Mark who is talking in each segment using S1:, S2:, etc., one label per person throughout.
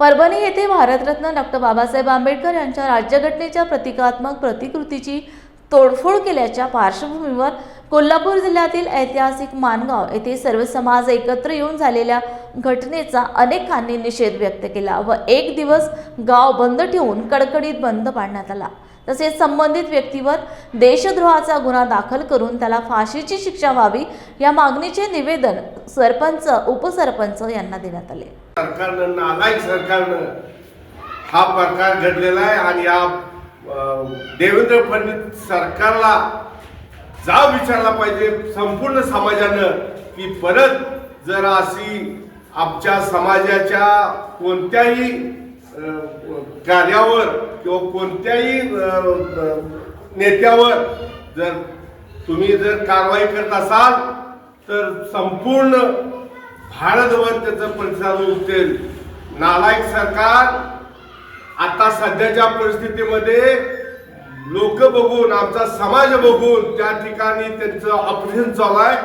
S1: परभणी येथे भारतरत्न डॉक्टर बाबासाहेब आंबेडकर यांच्या राज्यघटनेच्या प्रतिकात्मक प्रतिकृतीची तोडफोड केल्याच्या पार्श्वभूमीवर कोल्हापूर जिल्ह्यातील ऐतिहासिक मानगाव येथे सर्व समाज एकत्र येऊन झालेल्या घटनेचा अनेकांनी निषेध व्यक्त केला व एक दिवस गाव बंद ठेवून कडकडीत बंद पाडण्यात आला. तसेच संबंधित व्यक्तीवर देशद्रोहाचा गुन्हा दाखल करून त्याला फाशीची शिक्षा व्हावी या मागणीचे निवेदन सरपंच उपसरपंच यांना देण्यात आले.
S2: सरकारनं नालायक सरकारनं हा प्रकार घडलेला आहे आणि या देवेंद्र फडणवीस सरकारला जा विचारला पाहिजे. संपूर्ण समाजानं की परत जर अशी आमच्या समाजाच्या कोणत्याही कार्यावर किंवा कोणत्याही नेत्यावर जर तुम्ही जर कारवाई करत असाल तर संपूर्ण भारतभर त्याचं प्रतिसाद उमटेल नालायक सरकार आता सध्याच्या परिस्थितीमध्ये लोक बघून आमचा समाज बघून त्या ठिकाणी त्यांचं ऑपरेशन चालू आहे.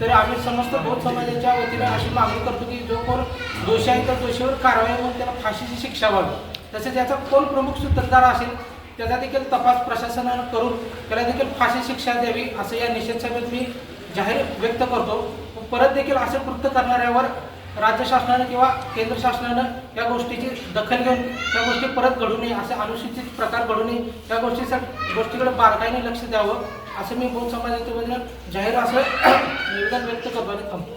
S3: तरी आम्ही समस्त बौद्ध समाजाच्या वतीने अशी मागणी करतो की जो कोण दोषी आहे त्या दोषीवर कारवाई होऊन त्याला फाशीची शिक्षा व्हावी. तसेच याचा कोण प्रमुख सूत्रधार असेल त्याचा देखील तपास प्रशासनानं करून त्याला देखील फाशी शिक्षा द्यावी असं या निषेध सभेत मी जाहीर व्यक्त करतो. परत देखील असं कृत्य करणाऱ्यावर राज्य शासनानं किंवा केंद्र शासनानं या गोष्टीची दखल घेऊन त्या गोष्टी परत घडू नये असे अनुसूचित प्रकार घडू नये या गोष्टीसाठी गोष्टीकडे बारकाईने लक्ष द्यावं. असं मी बौद्ध समाजाच्या वतीनं जाहीर असं निवेदन व्यक्त करतो आणि थांबतो.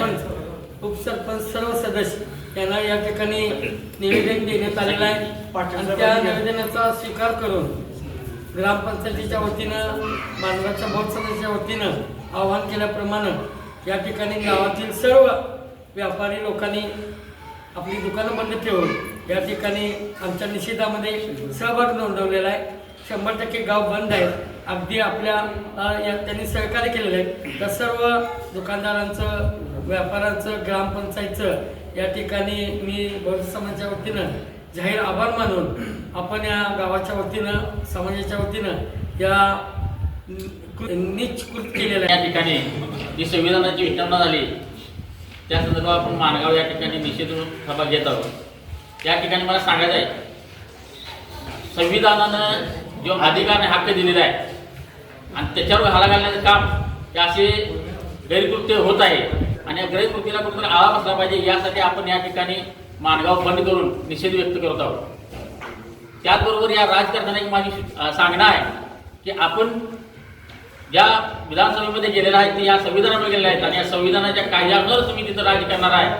S4: सरपंच उपसरपंच सर्व सदस्य यांना या ठिकाणी निवेदन देण्यात आलेलं आहे. आणि त्या निवेदनाचा स्वीकार करून ग्रामपंचायतीच्या वतीनं मानगावच्या बौद्ध सदस्याच्या वतीनं आवाहन केल्याप्रमाणे या ठिकाणी गावातील सर्व व्यापारी लोकांनी आपली दुकानं बंद ठेवून या ठिकाणी आमच्या निषेधामध्ये सहभाग नोंदवलेला आहे. शंभर टक्के गाव बंद आहे. अगदी आपल्या या त्यांनी सहकार्य केलेलं आहे. तर सर्व दुकानदारांचं व्यापाऱ्यांचं ग्रामपंचायतचं या ठिकाणी मी बौद्ध समाजाच्या वतीनं जाहीर आभार मानून आपण या गावाच्या वतीनं समाजाच्या वतीनं या निश्चित केलेलं
S5: या ठिकाणी जी संविधानाची विटंबना झाली त्या संदर्भात आपण माणगाव या ठिकाणी निषेध सभा घेत आहोत. या ठिकाणी मला सांगायचं आहे संविधानानं जो अधिकारने हक्क दिलेला आहे. आणि त्याच्यावर घाला घालण्याचं काम हे असे गैरकृत्य होत आहे. आणि या गैरकृतीला कुठून आळा बसला पाहिजे यासाठी आपण या ठिकाणी माणगाव बंद करून निषेध व्यक्त करत आहोत. त्याचबरोबर या राजकारणाने एक माझी सांगणं आहे की आपण ज्या विधानसभेमध्ये गेलेला आहे ते या संविधानामध्ये गेलेले आहेत. आणि या संविधानाच्या कायद्यावर तुम्ही तिथं राज्य करणार आहे.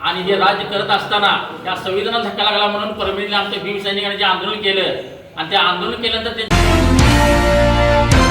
S5: आणि हे राज्य करत असताना या संविधानाला धक्का लागला म्हणून परभणीला आमच्या भीमसैनिकांनी जे आंदोलन केलं आणि ते आंदोलन केल्यानंतर ते